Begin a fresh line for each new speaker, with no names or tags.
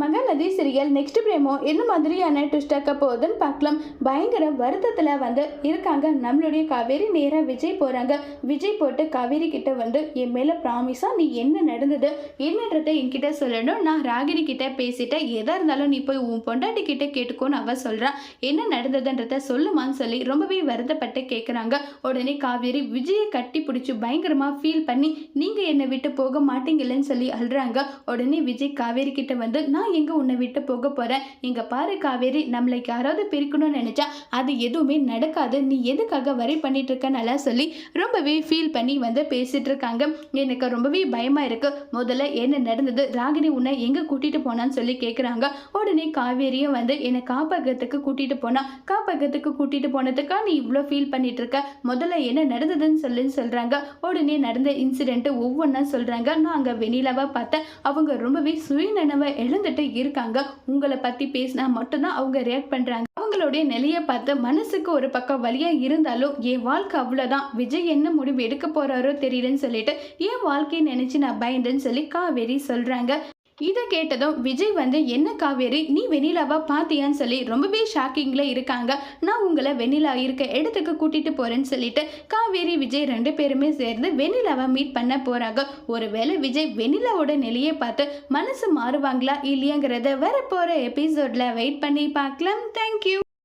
Mahanadi serial next பிரேமோ என்ன மாதிரியான ட்விஸ்டாக்க போகுதுன்னு பார்க்கலாம். பயங்கர வருத்தத்தில் வந்து இருக்காங்க. நம்மளுடைய காவேரி நேராக விஜய் போகிறாங்க விஜய் போட்டு காவேரி கிட்ட வந்து என் மேலே ப்ராமிஸாக நீ என்ன நடந்தது? என்னன்றதை என்கிட்ட சொல்லணும். நான் ராகினி கிட்ட பேசிட்டேன். எதாக இருந்தாலும் நீ போய் உன் பொண்டாட்டி கிட்ட கேட்டுக்கோன்னு அவ சொல்கிறான் என்ன நடந்ததுன்றத சொல்லுமான்னு சொல்லி ரொம்பவே வருத்தப்பட்டு கேட்குறாங்க உடனே காவேரி விஜயை கட்டி பிடிச்சி பயங்கரமாக ஃபீல் பண்ணி நீங்கள் என்னை விட்டு போக மாட்டீங்களேன்னு சொல்லி அழுறாங்க. உடனே விஜய் காவேரி கிட்ட வந்து நான் எங்கே உன்னை விட்டு போக போகிறேன் இங்கே பாரு காவேரி நம்மளை யாராவது பிரிக்கணும்னு நினச்சா அது எதுவுமே நடக்காது. நீ எதுக்காக வரை பண்ணிட்டு இருக்கனால சொல்லி ரொம்பவே ஃபீல் பண்ணி வந்து பேசிட்டு இருக்காங்க. எனக்கு ரொம்பவே பயமாக இருக்குது முதல்ல என்ன நடந்தது? ராகினி உன்னை எங்கே கூட்டிகிட்டு போனான்னு சொல்லி கேட்குறாங்க உடனே காவேரியும் வந்து என்னை காப்பகத்துக்கு கூட்டிகிட்டு போனா காப்பகத்துக்கு கூட்டிகிட்டு போனதுக்காக நீ இவ்வளோ ஃபீல் பண்ணிட்டு இருக்க? முதல்ல என்ன நடந்ததுன்னு சொல்லுன்னு சொல்கிறாங்க உடனே நடந்த இன்சிடென்ட்டு ஒவ்வொன்றா சொல்கிறாங்க நான் அங்கே வெண்ணிலாவை பார்த்தேன். அவங்க ரொம்பவே சுயநினைவை எழுந்துட்டு இருக்காங்க உங்களை பற்றி பேசினா மட்டும்தான் அவங்க ரியாக்ட் பண்ணுறாங்க அவங்களுடைய நிலையை பார்த்து மனசுக்கு ஒரு பக்கம் வழியாக இருந்தாலும் என் வாழ்க்கை அவ்வளோதான் விஜய் என்ன முடிவு எடுக்க போகிறாரோ தெரியலன்னு சொல்லிட்டு என் வாழ்க்கையை நினச்சி நான் பயந்தேன்னு சொல்லி காவேரி சொல்கிறாங்க இதை கேட்டதும் விஜய் வந்து என்ன காவேரி நீ வெண்ணிலாவா பார்த்தியான்னு சொல்லி ரொம்பவே ஷாக்கிங்கில் இருக்காங்க. நான் உங்களை வெண்ணிலா இருக்க இடத்துக்கு கூட்டிட்டு போறேன்னு சொல்லிட்டு காவேரி விஜய் ரெண்டு பேருமே சேர்ந்து வெண்ணிலாவை மீட் பண்ண போறாங்க. ஒருவேளை விஜய் வெண்ணிலாவோட நிலையை பார்த்து மனசு மாறுவாங்களா இல்லையாங்கிறத வரப்போற எபிசோட்ல வெயிட் பண்ணி பார்க்கலாம். தேங்க்யூ